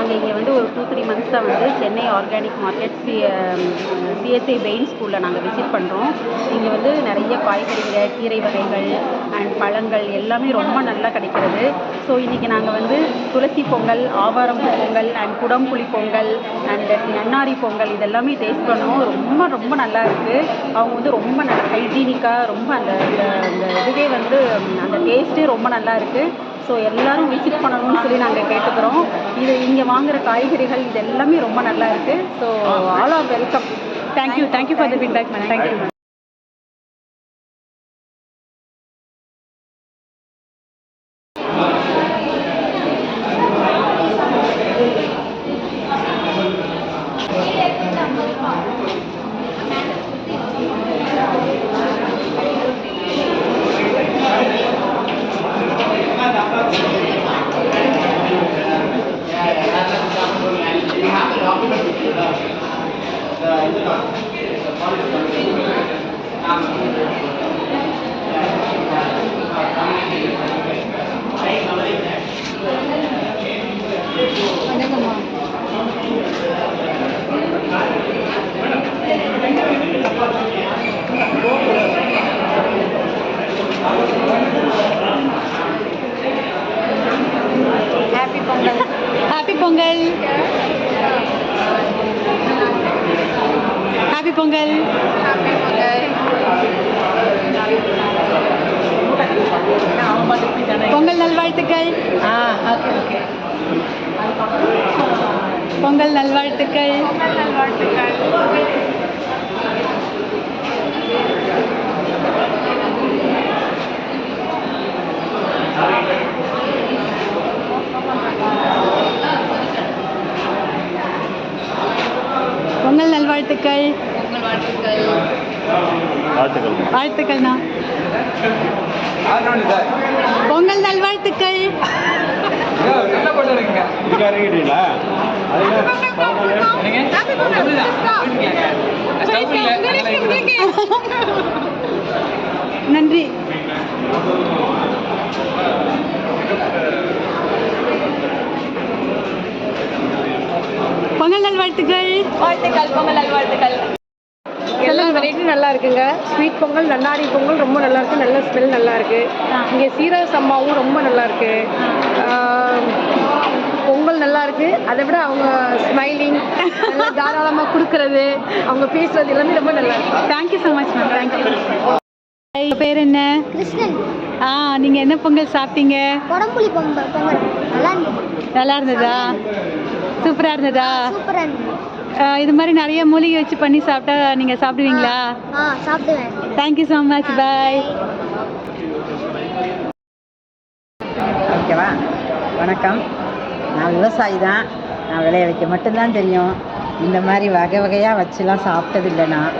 நாங்கள் இங்கே வந்து ஒரு டூ த்ரீ மந்த்ஸாக வந்து Chennai organic market C CSI Bain ஸ்கூலில் நாங்கள் விசிட் பண்ணுறோம் இங்கே வந்து நிறைய காய்கறிகள் கீரை வகைகள் அண்ட் பழங்கள் எல்லாமே ரொம்ப நல்லா கிடைக்கிறது. ஸோ இன்றைக்கி நாங்கள் வந்து துளசி பொங்கல் ஆவாரம் பொங்கல் அண்ட் குடம்புளி பொங்கல் அண்ட் நன்னாரி பொங்கல் இதெல்லாமே டேஸ்ட் பண்ணோம். ரொம்ப ரொம்ப நல்லா இருக்குது அவங்க வந்து ரொம்ப நல்ல ஹைஜீனிக்காக ரொம்ப அந்த அந்த அந்த இதுவே வந்து அந்த டேஸ்ட்டே ரொம்ப நல்லா இருக்குது ஸோ எல்லாரும் விசிட் பண்ணணும்னு சொல்லி நாங்கள் கேட்டுக்கிறோம். இது இங்கே வாங்குற காய்கறிகள் இது எல்லாமே ரொம்ப நல்லா இருக்குது so all are welcome thank you thank you for the feedback ma'am thank you ma'am happy Pongal happy Pongal happy Pongal Pongal நல்வாழ்த்துக்கள் ஆ ஓகே ஓகே பொங்கல் நல்வாழ்த்துக்கள் பொங்கல் நல்வாழ்த்துக்கள் பொங்கல் வாழ்த்துக்கள் வாழ்த்துக்கள். வாழ்த்துக்கள்ண்ணா. பொங்கல் நல்வாழ்த்துக்கள் நன்றி. பொங்கல் நல்வாழ்த்துக்கள் வாழ்த்துக்கள். பொங்கல் நல்வாழ்த்துக்கள் எல்லா வெரைட்டியும் நல்லா இருக்குங்க. ஸ்வீட் பொங்கல் நன்னாரி பொங்கல் ரொம்ப நல்லா இருக்கு. நல்ல ஸ்மெல் நல்லா இருக்கு. இங்கே சீரக சம்பாவும் ரொம்ப நல்லா இருக்கு. பொங்கல் நல்லா இருக்கு. அதை விட அவங்க ஸ்மைலிங் தாராளமாக கொடுக்கறது அவங்க பேசுறது எல்லாமே ரொம்ப நல்லா இருக்கு. Thank you so much ma'am thank you பேர் என்ன? கிருஷ்ணன். ஆ நீங்கள் என்ன பொங்கல் சாப்பிட்டீங்க? குடம்புளி பொங்கல் பொங்கல். நல்லா இருந்தது. நல்லா இருந்ததா? சூப்பராக இருந்ததா. இது மாதிரி நிறைய மூலிகை வச்சு பண்ணி சாப்பிட்டா நீங்கள் சாப்பிடுவீங்களா? ஆ சாப்பிடுவேன். தேங்க்யூ ஸோ மச் பாய் ஓகேவா? வணக்கம். நான் விவசாயி தான் நான் விளைய வைக்க மட்டும்தான் தெரியும். இந்த மாதிரி வகை வகையாக வச்சுலாம் சாப்பிட்டது இல்லை நான்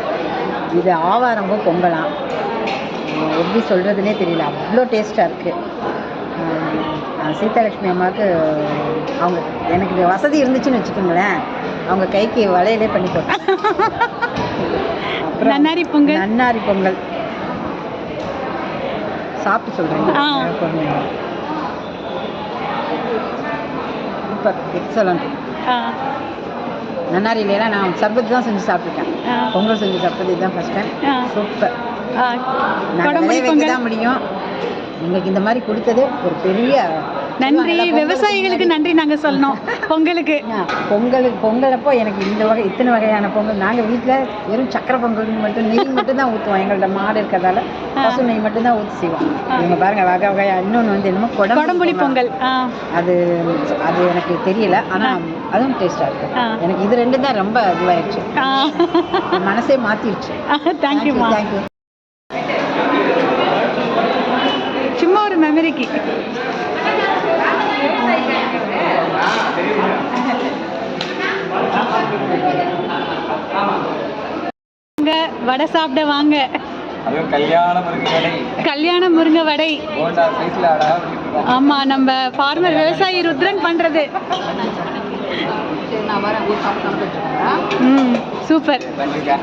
இது ஆவாரம்பூ பொங்கலாம் எப்படி சொல்கிறதுனே தெரியல. அவ்வளோ டேஸ்ட்டாக இருக்குது சீதாலட்சுமி அம்மாவுக்கு அவங்க எனக்கு இது வசதி இருந்துச்சுன்னு வச்சுக்கோங்களேன். அவங்க கைக்கு வளையலே பண்ணி அப்புறம் நன்னாரி பொங்கல். நன்னாரி பொங்கல். சாப்பிட்டு சொல்கிறேன். சூப்பர் எக்ஸலண்ட் நன்னாரிலாம் நான் சர்பத் தான் செஞ்சு சாப்பிட்ருக்கேன். பொங்கல் செஞ்சு சாப்பிட்டது இதுதான் ஃபஸ்ட் டைம். சூப்பர் குடம்புளி விளைய வைக்க தான் முடியும். எங்களுக்கு இந்த மாதிரி கொடுத்தது ஒரு பெரிய நன்றி. விவசாயிகளுக்கு நன்றி நாங்கள் சொல்லணும். பொங்கலுக்கு. பொங்கலுக்கு பொங்கலப்போ எனக்கு இந்த வகை இத்தனை வகையான பொங்கல். நாங்கள் வீட்டில் வெறும் சக்கரை பொங்கல் மட்டும் நெய் மட்டும் தான் ஊற்றுவோம் எங்கள்ட்ட மாடு இருக்கிறதால பசு நெய் மட்டும் தான் ஊற்றி செய்வோம் இவங்க பாருங்க வகை வகையா இன்னொன்று வந்து என்னமோ குடம்புளி பொங்கல். அது அது எனக்கு தெரியல. ஆனால் அதுவும் டேஸ்ட்டாக இருக்கு. எனக்கு இது ரெண்டும் தான் ரொம்ப இதுவாயிடுச்சு என் மனசே மாற்றிடுச்சு தேங்க்யூம்மா தேங்க்யூ சும்மா ஒரு மெமரிக்கு வாங்க, வடை சாப்பிட வாங்க. கல்யாண முருங்கை கடை கல்யாண முருங்கை வடை. ஆமா நம்ம ஃபார்மர் விவசாயி ருத்ரன் பண்றது. ம் சூப்பர் நன்றிக்கா